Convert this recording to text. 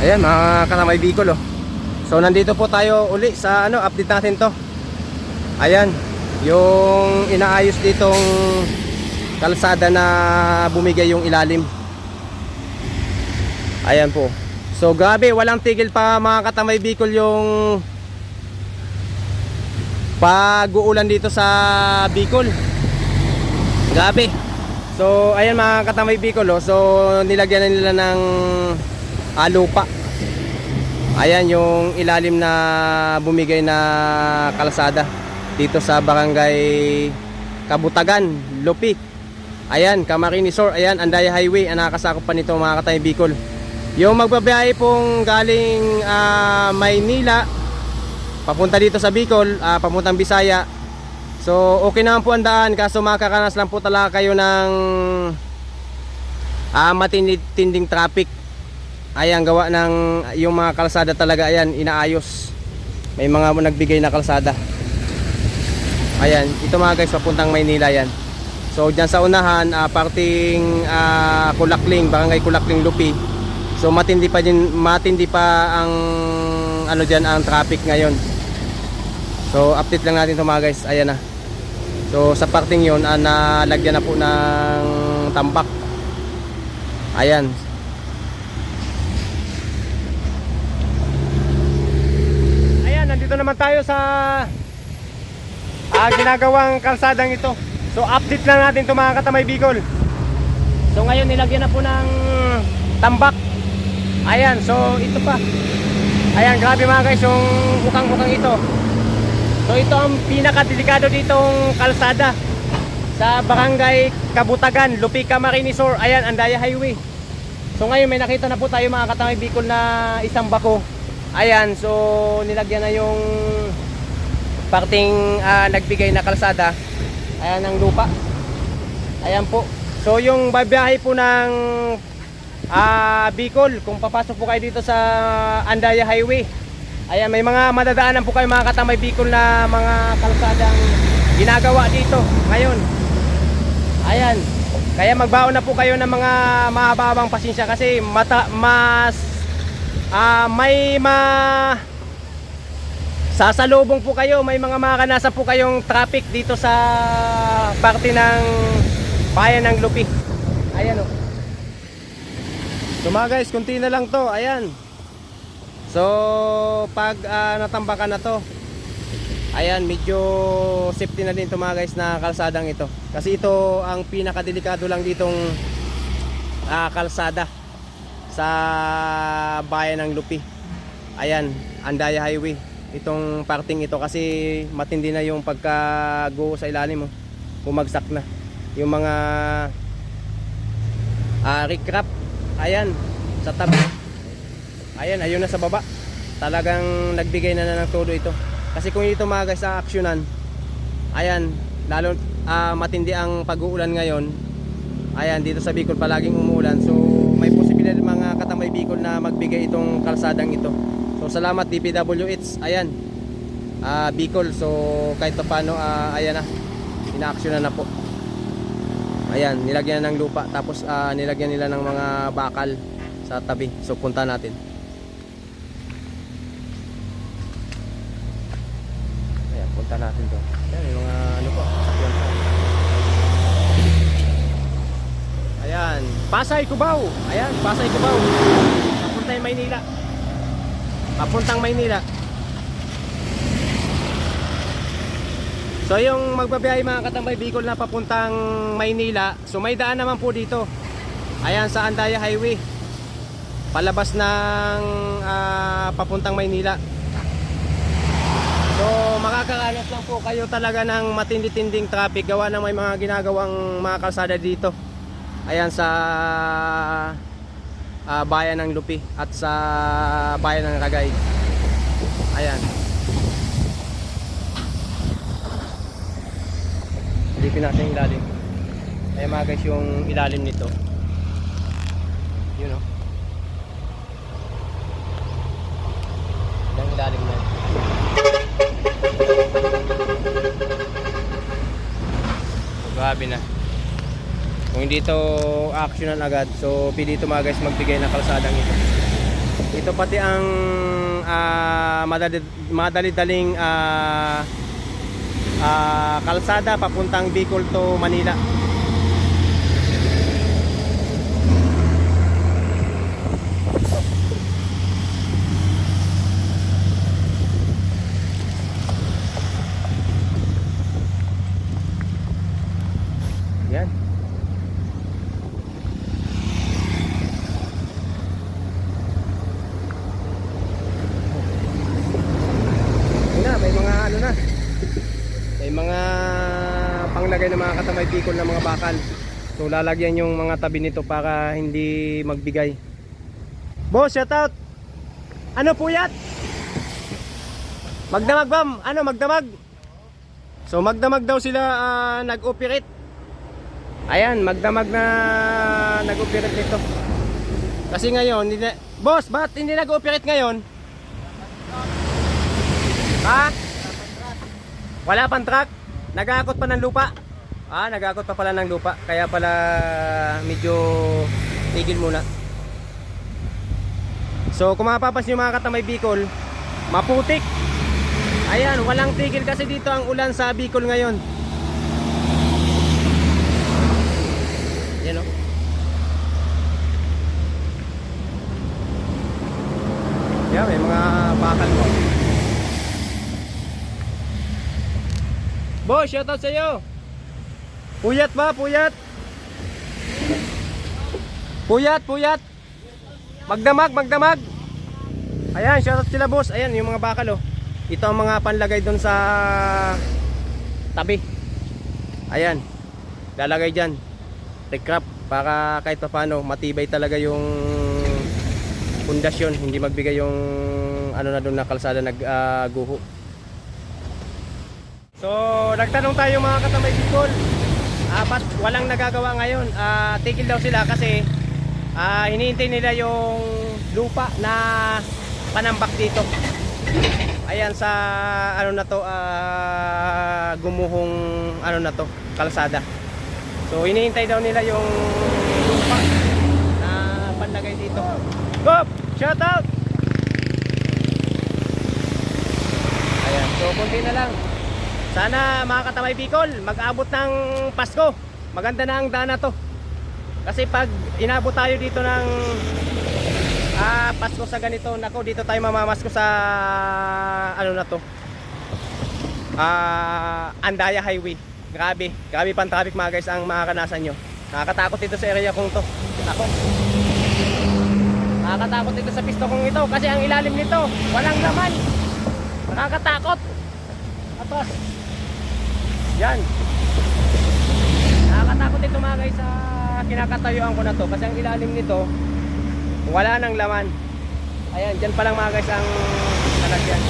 Ayan mga katamay Bicol oh. So nandito po tayo uli sa ano update natin to. Ayan, yung inaayos ditong kalsada na bumigay yung ilalim. Ayan po. So grabe, walang tigil pa mga katamay Bicol yung pag-uulan dito sa Bicol. Grabe. So ayan mga katamay Bicol oh. So nilagyan na nila ng ah, lupa. Ayan yung ilalim na bumigay na kalsada dito sa barangay Kabutagan, Lupi. Ayan, Camarines Sur, ayan, Andaya Highway, ang nakakasakop pa nito mga katay Bicol. Yung magbabiyahe pong galing ah, Maynila, papunta dito sa Bicol, ah, papuntang Bisaya. So, okay naman po ang daan, kaso makakaranas lang po talaga kayo ng ah, matinding traffic. Ayan, gawa ng yung mga kalsada talaga, ayan, inaayos. May mga nagbigay na kalsada. Ayan, ito mga guys, papuntang Maynila yan. So, dyan sa unahan, ah, parting ah, Kulakling, Barangay Kulakling Lupi. So, matindi pa din, matindi pa ang ano diyan ang traffic ngayon. So, update lang natin 'to mga guys. Ayan na. So, sa parting 'yon, ah, nalagyan na po ng tambak. Ayan. Nandito naman tayo sa ah, ginagawang kalsadang ito. So update lang natin ito mga katamay Bicol. So ngayon nilagyan na po ng tambak. Ayan, so ito pa. Ayan, grabe mga guys yung bukang-bukang ito. So ito ang pinakadelikado ditong kalsada sa barangay Kabutagan, Lupica Marinisor. Ayan, Andaya Highway. So ngayon may nakita na po tayo mga katamay Bicol na isang bako. Ayan, so nilagyan na yung parting ah, nagbigay na kalsada. Ayan ang lupa. Ayan po. So yung babiyahe po ng ah, Bicol, kung papasok po kayo dito sa Andaya Highway. Ayan, may mga madadaanan po kayo mga katamay Bicol na mga kalsadang ginagawa dito ngayon. Ayan. Kaya magbaon na po kayo ng mga mahababang pasensya kasi mata, mas ah, may ma Sasalubong po kayo, may mga makanasa po kayong traffic dito sa parte ng bayan ng Lupi. Ayan o. So mga guys, kunti na lang to. Ayan. So, pag ah, natambakan na to, ayan, medyo safety na din to mga guys na kalsadang ito. Kasi ito ang pinakadelikado lang ditong ah, kalsada sa bayan ng Lupi. Ayan, Andaya Highway itong parting ito kasi matindi na yung pagka-go sa ilalim mo. Bumagsak na. Yung mga ah recrap. Ayan, sa tabi. Ayan, ayun na sa baba. Talagang nagbigay na na ng todo ito. Kasi kung ito mga guys sa aksyonan, ayan, lalo ah, matindi ang pag-uulan ngayon. Ayan, dito sa Bicol palaging umuulan. So, may posibilidad Bicol na magbigay itong kalsadang ito. So salamat DPWH. Ayan. Ah Bicol. So kahit pa paano ah, ayan na. Inaaksyon na po. Ayan, nilagyan na ng lupa tapos ah, nilagyan nila ng mga bakal sa tabi. So punta natin. Ayan, punta natin 'to. Ayan, yung mga ano po. Ayan, Pasay Cubao. Ayan, Pasay Cubao. Papunta yung Maynila. Papuntang Maynila. So yung magbabiyahe mga katambay Bicol na papuntang Maynila. So may daan naman po dito. Ayan sa Andaya Highway. Palabas ng ah, papuntang Maynila. So makakaranas lang po kayo talaga ng matindi-tinding traffic. Gawa ng may mga ginagawang mga kalsada dito Ayan sa ah, bayan ng Lupi at sa bayan ng Ragay. Ayan. Silipin natin yung ilalim. Ayan mga guys yung ilalim nito. Yun o. Yan yung ilalim na. Grabe na. Kung hindi ito actionan agad, so pwede ito mga guys magbigay ng kalsadang ito. Ito pati ang ah, madali, madali-daling ah, ah, kalsada papuntang Bicol to Manila. Yan. Yun na, may mga ano na. May mga panglagay ng mga katamay bikol ng mga bakal. So lalagyan yung mga tabi nito para hindi magbigay. Boss, shout out. Ano puyat? Magdamag bam? Ano magdamag? So magdamag daw sila ah, nag-operate. Ayan, magdamag na nag-operate nito. Kasi ngayon, hindi na... Boss, ba't hindi nag-operate ngayon? Ha? Wala pang truck? Nagakot pa ng lupa? Ah, nagakot pa pala ng lupa. Kaya pala medyo tigil muna. So, kung mapapansin yung mga katamay Bicol, maputik. Ayan, walang tigil kasi dito ang ulan sa Bicol ngayon. Yan o. Yan, may mga bakal mo. Boss, shoutout sa iyo. Puyat ba? Puyat? Puyat, puyat. Magdamag, magdamag. Ayan, shoutout sila boss. Ayan, yung mga bakal oh. Ito ang mga panlagay doon sa tabi. Ayan. Lalagay dyan. Recrap para kahit pa paano matibay talaga yung pundasyon. Hindi magbigay yung ano na doon na kalsada nag-guho. So, nagtanong tayo mga katamay Bicol. Ah, ba't walang nagagawa ngayon? Ah, tigil daw sila kasi ah, hinihintay nila yung lupa na panambak dito. Ayan sa ano na to, ah, gumuhong ano na to, kalsada. So, hinihintay daw nila yung lupa na panlagay dito. Go! Shout out! Ayan, so konti na lang. Sana mga katamay Bicol, mag-abot ng Pasko. Maganda na ang dana to. Kasi pag inabot tayo dito ng ah, Pasko sa ganito, nako dito tayo mamamasko sa ano na to. Ah, Andaya Highway. Grabe, grabe pang traffic mga guys ang makakanasan nyo. Nakakatakot dito sa area kong to. Ako. Nakakatakot dito sa pisto kong ito kasi ang ilalim nito, walang laman. Nakakatakot. Atras. Yan. Nakakatakot ito mga guys sa kinakatayuan ko na to kasi ang ilalim nito wala nang laman. Ayan, dyan pa lang mga guys ang lalagyan.